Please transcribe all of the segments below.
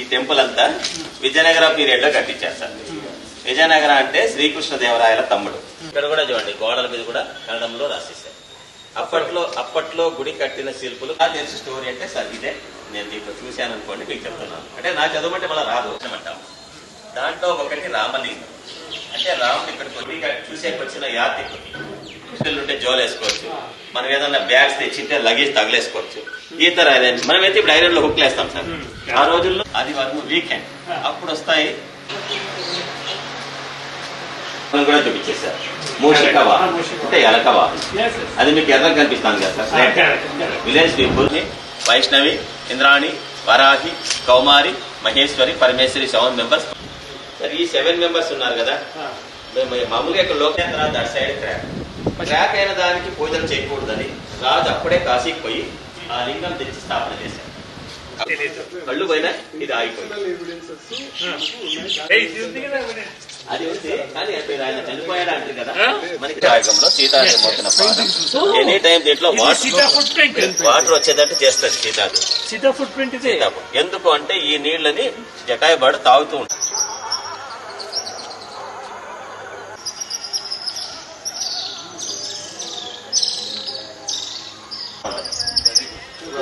ఈ టెంపుల్ అంతా విజయనగర పీరియడ్లో కట్టించారు సార్ విజయనగర అంటే శ్రీకృష్ణదేవరాయల తమ్ముడు. ఇక్కడ కూడా చూడండి గోడల మీద కూడా కన్నడంలో రాసేసారు అప్పట్లో అప్పట్లో గుడి కట్టిన శిల్పులు నాకు తెలిసి స్టోరీ అంటే సార్ ఇదే. నేను దీంట్లో చూశాను అనుకోండి మీకు చెప్తున్నాను. అంటే నా చదవమంటే మళ్ళీ రాదు అంటాము దాంట్లో ఒకటి రామలింగం అంటే రాముడు ఇక్కడ చూసేకి వచ్చిన యాత్రికుడు. కృష్ణులు ఉంటే జోలు వేసుకోవచ్చు. మనం ఏదైనా బ్యాగ్స్ తెచ్చింటే లగేజ్ తగిలేసుకోవచ్చు. ఈ తర మనమైతే ఇప్పుడు ఐరన్లో హుక్లు వేస్తాం సార్. ఆ రోజుల్లో ఆదివారం వీకెండ్. అప్పుడు వస్తాయి. మనం కూడా వాహనం అంటే ఎలక వాహనం అది మీకు ఎర్రగా కనిపిస్తాను కదా సార్? విలేజ్ పీపుల్ని వైష్ణవి ఇంద్రాణి వరాహి కౌమారి మహేశ్వరి పరమేశ్వరి సెవెన్ మెంబర్స్. సరే ఈ సెవెన్ మెంబర్స్ ఉన్నారు కదా. మేము మామూలుగా ఇక్కడ లోకేంద్ర తర్వాత అటు సైడ్ క్రాక్ క్రాక్ అయిన దానికి పూజలు చేయకూడదని రాజు అప్పుడే కాశీకి పోయి ఆ లింగం తెచ్చి స్థాపన చేశారు కళ్ళు పోయినా ఇది ఆగిపోయింది. అది ఉంది కానీ ఆయన చనిపోయాడు అంటారు కదా. మనకి రాయకంలో సీతాదేవి మోసిన పాదం ఎనీ టైం దీంట్లో వాటర్ వాటర్ వచ్చేటట్టు చేస్తారు సీతాదేవి. సీతా ఫుట్ ప్రింట్ ఎందుకు అంటే ఈ నీళ్ళని జటాయుబాడు తాగుతూ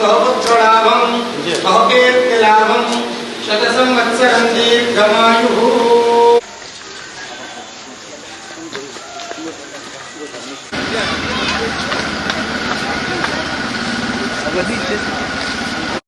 सहपुत्रोलाभं बहुकीर्तिलाभं शतसंवत्सरं दीर्घमायुः